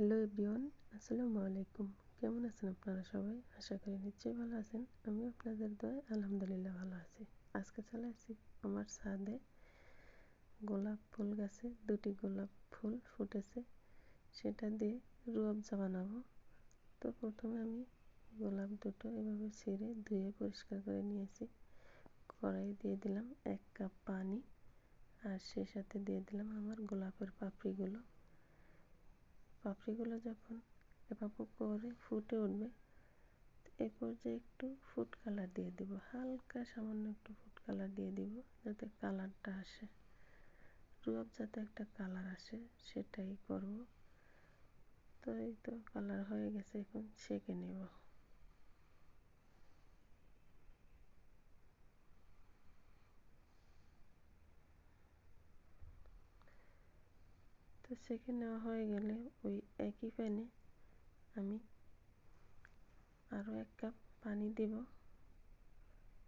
Hello everyone, আসসালামু আলাইকুম। কেমন আছেন আপনারা সবাই? আশা করি নিশ্চয়ই ভালো আছেন। আমি আপনাদের দয় আলহামদুলিল্লাহ ভালো আছি। আজকে চলে আসছি আমার ছাদে গোলাপ ফুল গাছে। দুটি গোলাপ ফুল ফুটেছে। সেটা দিয়ে রুয়াবজা বানাবো। তো প্রথমে আমি গোলাপ দুটো এভাবে ছিঁড়ে ধুয়ে পরিষ্কার করে নিয়েছি। কড়াই দিয়ে দিলাম এক কাপ পানি। আর সে সাথে দিয়ে দিলাম আমার গোলাপের পাপড়িগুলো। পাপড়িগুলো যখন এভাবে করে ফুটে উঠবে, এ পর্যায়ে একটু ফুড কালার দিয়ে দিব। হালকা সামান্য একটু ফুড কালার দিয়ে দিব যাতে কালারটা আসে। রুয়াব যাতে একটা কালার আসে, সেটাই করব। তো এই তো কালার হয়ে গেছে, এখন সেঁকে নেব। তো সেঁকে নেওয়া হয়ে গেলে ওই একই প্যানে আমি আরও এক কাপ পানি দেব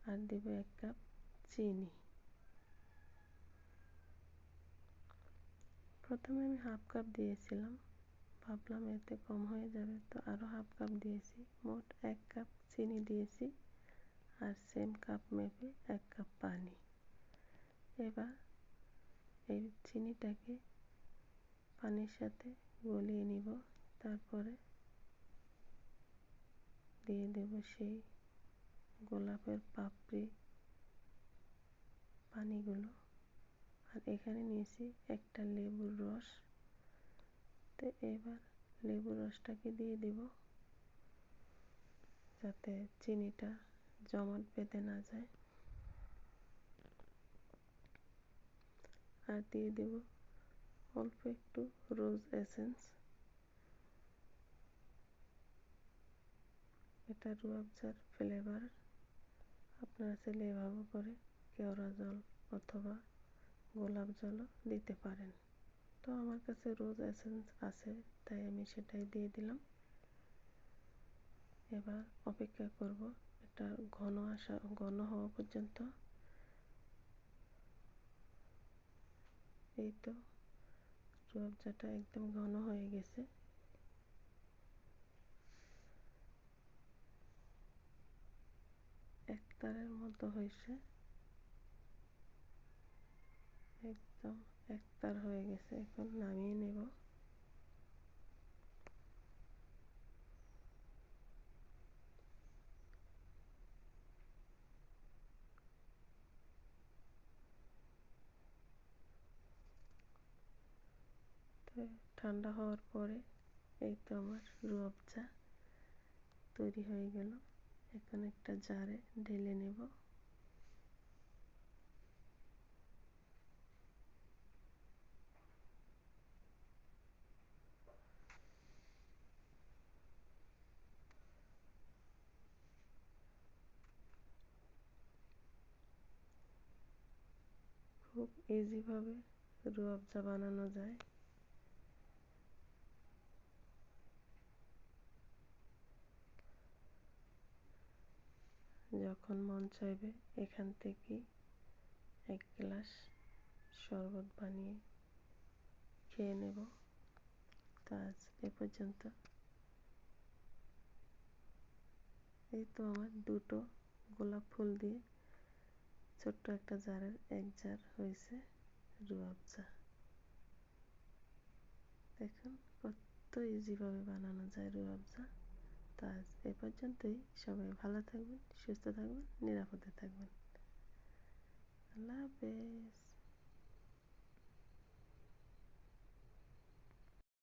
আর দেব এক কাপ চিনি। প্রথমে আমি হাফ কাপ দিয়েছিলাম, ভাবলাম এতে কম হয়ে যাবে তো আরও হাফ কাপ দিয়েছি, মোট এক কাপ চিনি দিয়েছি আর সেম কাপ মেপে এক কাপ পানি। এবার এই চিনিটাকে পানির সাথে গলিয়ে নিব। তারপরে দিয়ে দেব সেই গোলাপের পাপড়ি পানিগুলো। আর এখানে নিয়েছি একটা লেবুর রস। তো এবার লেবুর রসটাকে দিয়ে দেব, যাতে চিনিটা জমাট বেঁধে না যায়। আর দিয়ে দেব অল্প একটু রোজ এসেন্স এটা রুয়াবজার ফ্লেভার আপনারা চাইলে এভাবে করে কেওড়া জল অথবা গোলাপ জলও দিতে পারেন। তো আমার কাছে রোজ এসেন্স আছে, তাই আমি সেটাই দিয়ে দিলাম। এবার অপেক্ষা করব, এটা ঘন আসা, ঘন হওয়া পর্যন্ত। এই তো রুয়াবজাটা একদম ঘন হয়ে গেছে। একতারের মতো হয়েছে। একদম একতার হয়ে গেছে। এখন নামিয়ে নেব। ঠান্ডা হওয়ার পরে এই তো আমার রুয়াবজা তৈরি হয়ে গেল। এখন একটা জারে ঢেলে নেব। খুব ইজিভাবে রুয়াবজা বানানো যায়। যখন মন চাইবে, এখান থেকে এক গ্লাস শরবত বানিয়ে খেয়ে নেব। তো আজ এ পর্যন্ত। এই তো আমার দুটো গোলাপ ফুল দিয়ে ছোট্ট একটা জারের এক জার হয়েছে রুয়াবজা দেখুন কত ইজিভাবে বানানো যায় রুয়াবজা তো আজ এ পর্যন্তই। সবাই ভালো থাকবেন সুস্থ থাকবেন নিরাপদে থাকবেন। আল্লাহ হাফেজ।